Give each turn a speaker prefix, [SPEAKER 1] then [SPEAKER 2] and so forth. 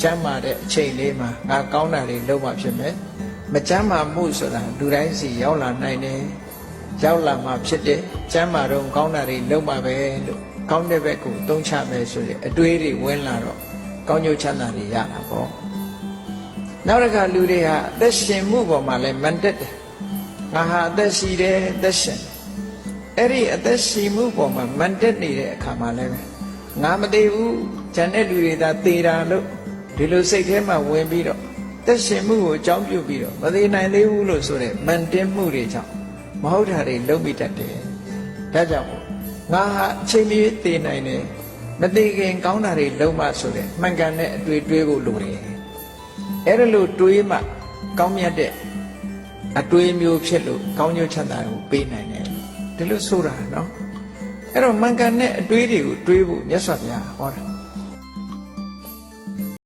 [SPEAKER 1] ကျမ်းမာတဲ့အချိန်လေးမှာငါကောင်းတာတွေလုပ်မှဖြစ်မယ်မကျမ်းမာမှုဆိုတာလူတိုင်းစီရောက်လာနိုင်တယ်ရောက်လာမှဖြစ်တယ်ကျမ်းမာတော့ကောင်းတာတွေလုပ်မှပဲလို့ကောင်းတဲ့ဘက်ကိုသုံးချမယ်ဆိုရင်အတွေးတွေဝင်လာတော့ကောင်းကျိုးချမ်းသာတွေရတာပေါ့နောက်တစ်ခါလူတွေဟာအသက်ရှင်မှုပေါ်မှာလည်းမန်တက်တယ်ငါဟာအသက်ရှိတယ်အသက်ရှင်တယ်အဲ့ဒီအသက်ရှိမှုပေါ်မှာမန်တက်နေတဲ့အခါမှာလည်းပဲငါမသေးဘူးဂျန်တဲ့လူတွေသာသေတာလို့ ဒီလိုစိတ်ထဲမှာဝင်ပြီးတော့သက်ရှင်မှုကိုအကြောင်းပြုပြီးတော့မသေးနိုင်သေးဘူးလို့ဆိုတဲ့မန်တက်မှုတွေကြောင့်မဟုတ်တာတွေလုံးမိတတ်တယ်ဒါကြောင့်မို့ငါဟာအချိန်မီသေနိုင်တယ်မသေးခင်ကောင်းတာတွေလုံးမဆိုတဲ့မှန်ကန်တဲ့အတွေ့အတွေ့ကိုလိုတယ်အဲ့ဒါလို့တွေးမှကောင်းမြတ်တဲ့အတွေးမျိုးဖြစ်လို့ကောင်းကျိုးချမ်းသာကိုပေးနိုင်တယ်ဒီလိုဆိုတာနော်အဲ့တော့မှန်ကန်တဲ့အတွေးတွေကိုတွေးဖို့မြတ်စွာဘုရားဟောတာ